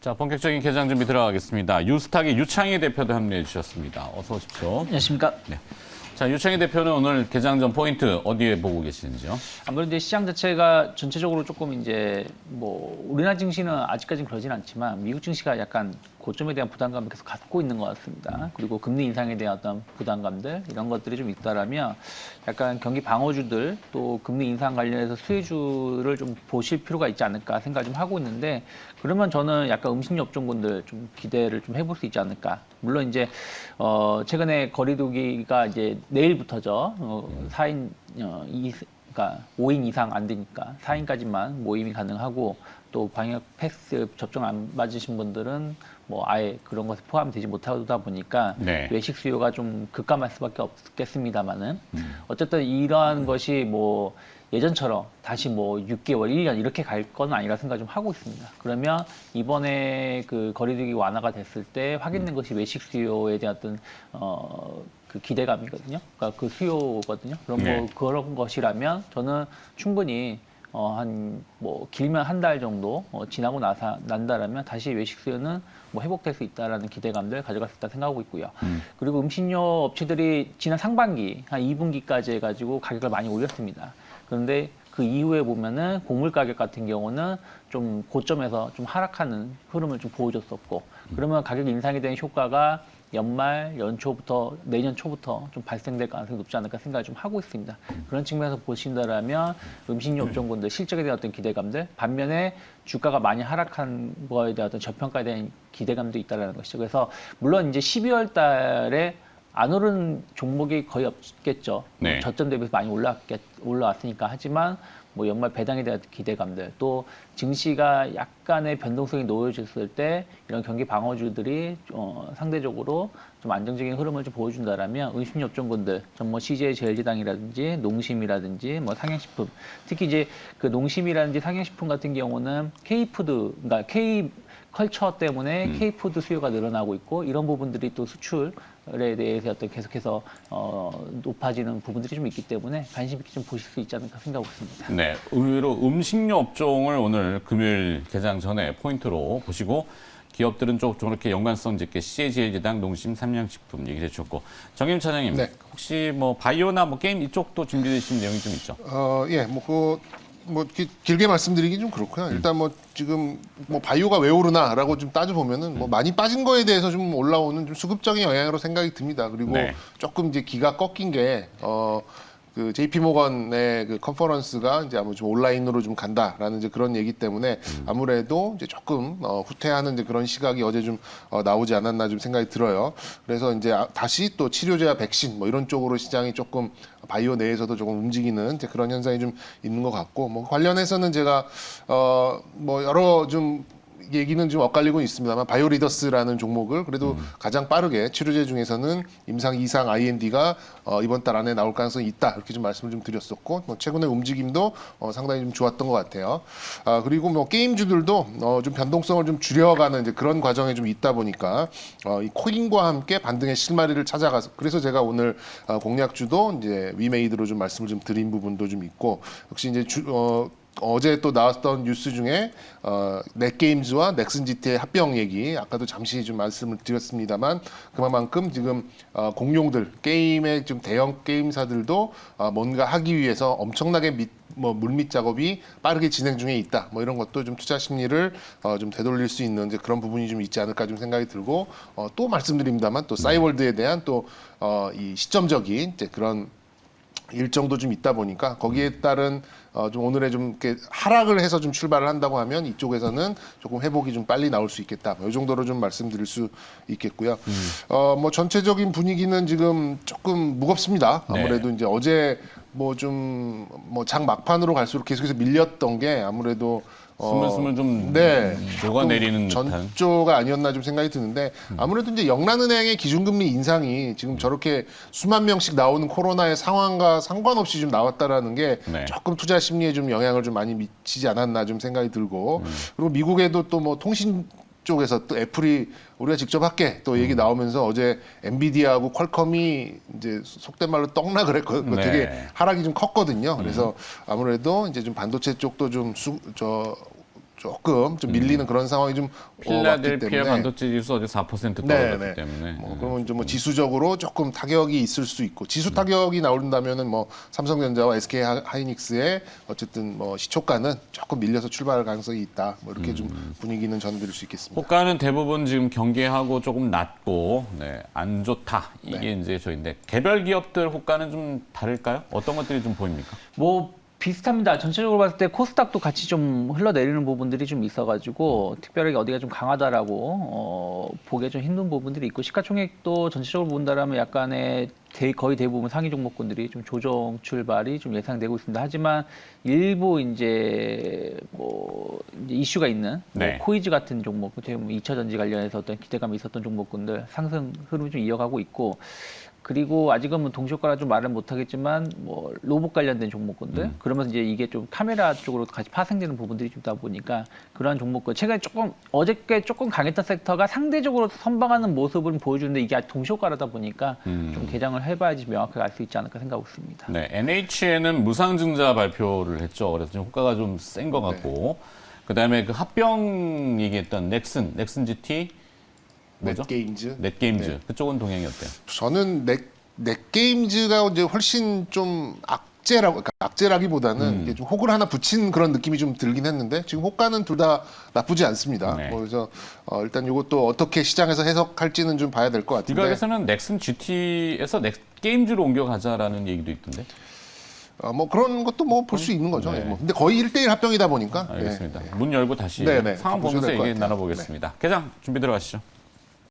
자, 본격적인 개장 준비 들어가겠습니다. 유스탁의 유창희 대표도 합류해 주셨습니다. 어서 오십시오. 안녕하십니까. 자, 유창희 대표는 오늘 개장 전 포인트 어디에 보고 계시는지요? 아무래도 시장 자체가 전체적으로 조금 이제 뭐 우리나라 증시는 아직까지는 그러진 않지만 미국 증시가 약간 고점에 대한 부담감을 계속 갖고 있는 것 같습니다. 그리고 금리 인상에 대한 어떤 부담감들 이런 것들이 좀 있다라면 약간 경기 방어주들 또 금리 인상 관련해서 수혜주를 좀 보실 필요가 있지 않을까 생각 좀 하고 있는데 그러면 저는 약간 음식료 업종군들 좀 기대를 좀 해볼 수 있지 않을까. 물론 이제 어 최근에 거리두기가 이제 내일부터죠. 어 4인 어, 이 그러니까 5인 이상 안 되니까 4인까지만 모임이 가능하고 또 방역 패스 접종 안 맞으신 분들은 뭐 아예 그런 것에 포함되지 못하다 보니까 네. 외식 수요가 좀 급감할 수밖에 없겠습니다만은 어쨌든 이러한 것이 뭐 예전처럼 다시 뭐 6개월, 1년 이렇게 갈 건 아니라 생각 좀 하고 있습니다. 그러면 이번에 그 거리두기 완화가 됐을 때 확인된 것이 외식 수요에 대한 어떤 어 그 기대감이거든요. 그러니까 그 수요거든요. 그런 네. 뭐 그런 것이라면 저는 충분히 어, 한, 뭐, 길면 한 달 정도, 어, 지나고 나서, 난다라면 다시 외식 수요는 뭐 회복될 수 있다라는 기대감들 가져갈 수 있다 생각하고 있고요. 그리고 음식료 업체들이 지난 상반기, 한 2분기까지 해가지고 가격을 많이 올렸습니다. 그런데 그 이후에 보면은 곡물 가격 같은 경우는 좀 고점에서 좀 하락하는 흐름을 좀 보여줬었고, 그러면 가격 인상에 대한 효과가 연말, 연초부터 내년 초부터 좀 발생될 가능성이 높지 않을까 생각을 좀 하고 있습니다. 그런 측면에서 보신다라면 음식료 업종군들 실적에 대한 어떤 기대감들 반면에 주가가 많이 하락한 거에 대한 어떤 저평가에 대한 기대감도 있다라는 것이죠. 그래서 물론 이제 12월 달에 안 오른 종목이 거의 없겠죠. 네. 뭐 저점 대비해서 많이 올라왔겠, 올라왔으니까 하지만 뭐 연말 배당에 대한 기대감들 또 증시가 약간의 변동성이 놓여졌을 때 이런 경기 방어주들이 어, 상대적으로 좀 안정적인 흐름을 좀 보여준다라면 음식료 업종군들, 전뭐 CJ 제일제당이라든지 농심이라든지 뭐 상향식품, 특히 이제 그 농심이라든지 상향식품 같은 경우는 K푸드, 그러니까 K 컬처 때문에 K푸드 수요가 늘어나고 있고 이런 부분들이 또 수출에 대해서 어떤 계속해서 어, 높아지는 부분들이 좀 있기 때문에 관심 있게 좀 보실 수 있지 않을까 생각하고 있습니다. 네, 의외로 음식료 업종을 오늘 금요일 개장 전에 포인트로 보시고 기업들은 좀 저렇게 연관성 있게 CJ제당, 농심, 삼양식품 얘기해 주셨고 정임 차장님 네. 혹시 뭐 바이오나 뭐 게임 이쪽도 준비되신 내용이 좀 있죠? 어, 예, 뭐, 그, 뭐, 기- 길게 말씀드리긴 좀 그렇고요. 일단 뭐, 지금, 뭐, 바이오가 왜 오르나라고 좀 따져 보면은, 뭐, 많이 빠진 거에 대해서 좀 올라오는 좀 수급적인 영향으로 생각이 듭니다. 그리고 네. 조금 이제 기가 꺾인 게, 어, 그 JP 모건의 그 컨퍼런스가 이제 아무 좀 온라인으로 좀 간다라는 이제 그런 얘기 때문에 아무래도 이제 조금 어, 후퇴하는 이제 그런 시각이 어제 좀 어, 나오지 않았나 좀 생각이 들어요. 그래서 이제 아- 다시 또 치료제와 백신 뭐 이런 쪽으로 시장이 조금 바이오 내에서도 조금 움직이는 이제 그런 현상이 좀 있는 것 같고 뭐 관련해서는 제가 어 뭐 여러 좀 얘기는 좀 엇갈리고 있습니다만 바이오리더스라는 종목을 그래도 가장 빠르게 치료제 중에서는 임상 이상 IND가 어, 이번 달 안에 나올 가능성이 있다 이렇게 좀 말씀을 좀 드렸었고 뭐 최근의 움직임도 어, 상당히 좀 좋았던 것 같아요. 아, 그리고 뭐 게임주들도 어, 좀 변동성을 좀 줄여가는 이제 그런 과정에 좀 있다 보니까 어, 이 코인과 함께 반등의 실마리를 찾아가서 그래서 제가 오늘 어, 공략주도 이제 위메이드로 좀 말씀을 좀 드린 부분도 좀 있고 역시 이제 주, 어, 어제 또 나왔던 뉴스 중에 어, 넷게임즈와 넥슨 GT의 합병 얘기 아까도 잠시 좀 말씀을 드렸습니다만 그만큼 지금 어, 공룡들 게임의 좀 대형 게임사들도 어, 뭔가 하기 위해서 엄청나게 밑, 뭐 물밑 작업이 빠르게 진행 중에 있다. 뭐 이런 것도 좀 투자 심리를 어, 좀 되돌릴 수 있는 이제 그런 부분이 좀 있지 않을까 좀 생각이 들고 어, 또 말씀드립니다만 또 싸이월드에 대한 또 어, 이 시점적인 이제 그런 일정도 좀 있다 보니까 거기에 따른 어, 좀 오늘의 좀 이렇게 하락을 해서 좀 출발을 한다고 하면 이쪽에서는 조금 회복이 좀 빨리 나올 수 있겠다. 뭐이 정도로 좀 말씀드릴 수 있겠고요. 어, 뭐 전체적인 분위기는 지금 조금 무겁습니다. 네. 아무래도 이제 어제 뭐 좀 뭐 장 막판으로 갈수록 계속해서 밀렸던 게 아무래도 어, 스물스물 좀 네. 녹아내리는 듯한. 전조가 아니었나 좀 생각이 드는데 아무래도 이제 영란은행의 기준금리 인상이 지금 저렇게 수만 명씩 나오는 코로나의 상황과 상관없이 좀 나왔다라는 게 네. 조금 투자 심리에 좀 영향을 좀 많이 미치지 않았나 좀 생각이 들고 그리고 미국에도 또 뭐 통신 쪽에서 또 애플이 우리가 직접 할게 또 얘기 나오면서 어제 엔비디아하고 퀄컴이 이제 속된 말로 떡나 그랬거든요. 네. 되게 하락이 좀 컸거든요. 그래서 아무래도 이제 좀 반도체 쪽도 좀 수, 저 조금 좀 밀리는 그런 상황이 좀 어, 왔기 필라델피아 때문에 반도체 지수 어제 4% 네, 떨어졌기 네. 때문에 뭐 네. 그러면 좀뭐 지수적으로 조금 타격이 있을 수 있고 지수 타격이 나온다면은 뭐 삼성전자와 SK 하- 하이닉스의 어쨌든 뭐 시초가는 조금 밀려서 출발할 가능성이 있다. 뭐 이렇게 좀 분위기는 전해드릴 수 있겠습니다. 호가는 대부분 지금 경계하고 조금 낮고 네, 안 좋다 이게 네. 이제 저인데 개별 기업들 호가는 좀 다를까요? 어떤 것들이 좀 보입니까? 뭐 비슷합니다. 전체적으로 봤을 때 코스닥도 같이 좀 흘러내리는 부분들이 좀 있어가지고 특별하게 어디가 좀 강하다라고 어, 보기 좀 힘든 부분들이 있고 시가총액도 전체적으로 본다라면 약간의 대- 거의 대부분 상위 종목군들이 좀 조정 출발이 좀 예상되고 있습니다. 하지만 일부 이제 뭐 이제 이슈가 있는 뭐 네. 코이즈 같은 종목, 어떻게 보면 2차 전지 관련해서 어떤 기대감이 있었던 종목군들 상승 흐름을 좀 이어가고 있고 그리고 아직은 뭐 동시효과라 좀 말을 못하겠지만 뭐 로봇 관련된 종목군들. 그러면서 이제 이게 좀 카메라 쪽으로 같이 파생되는 부분들이 좀 있다 보니까 그러한 종목군. 최근에 조금 어저께 조금 강했던 섹터가 상대적으로 선방하는 모습을 보여주는데 이게 아직 동시효과라다 보니까 좀 개장을 해봐야지 명확하게 알 수 있지 않을까 생각하고 있습니다. 네, NHN은 무상증자 발표를 했죠. 그래서 좀 호가가 좀 센 것 같고. 그다음에 그 합병 얘기했던 넥슨, 넥슨 GT 뭐죠? 넷게임즈. 넷게임즈 네. 그쪽은 동향이 어때요? 저는 넷, 넷게임즈가 이제 훨씬 좀 악재라고 그러니까 악재라기보다는 음. 이게 좀 혹을 하나 붙인 그런 느낌이 좀 들긴 했는데 지금 호가는 둘 다 나쁘지 않습니다. 네. 뭐 그래서 어, 일단 이것도 어떻게 시장에서 해석할지는 좀 봐야 될 것 같은데. 이각에서는 넥슨 GT에서 넥게임즈로 옮겨가자라는 얘기도 있던데. 어, 뭐 그런 것도 뭐 볼 수 있는 거죠. 네. 뭐. 근데 거의 1대1 합병이다 보니까. 알겠습니다. 네. 문 열고 다시 네, 네. 상황 보면서 얘기. 나눠보겠습니다. 개장 준비 들어가시죠.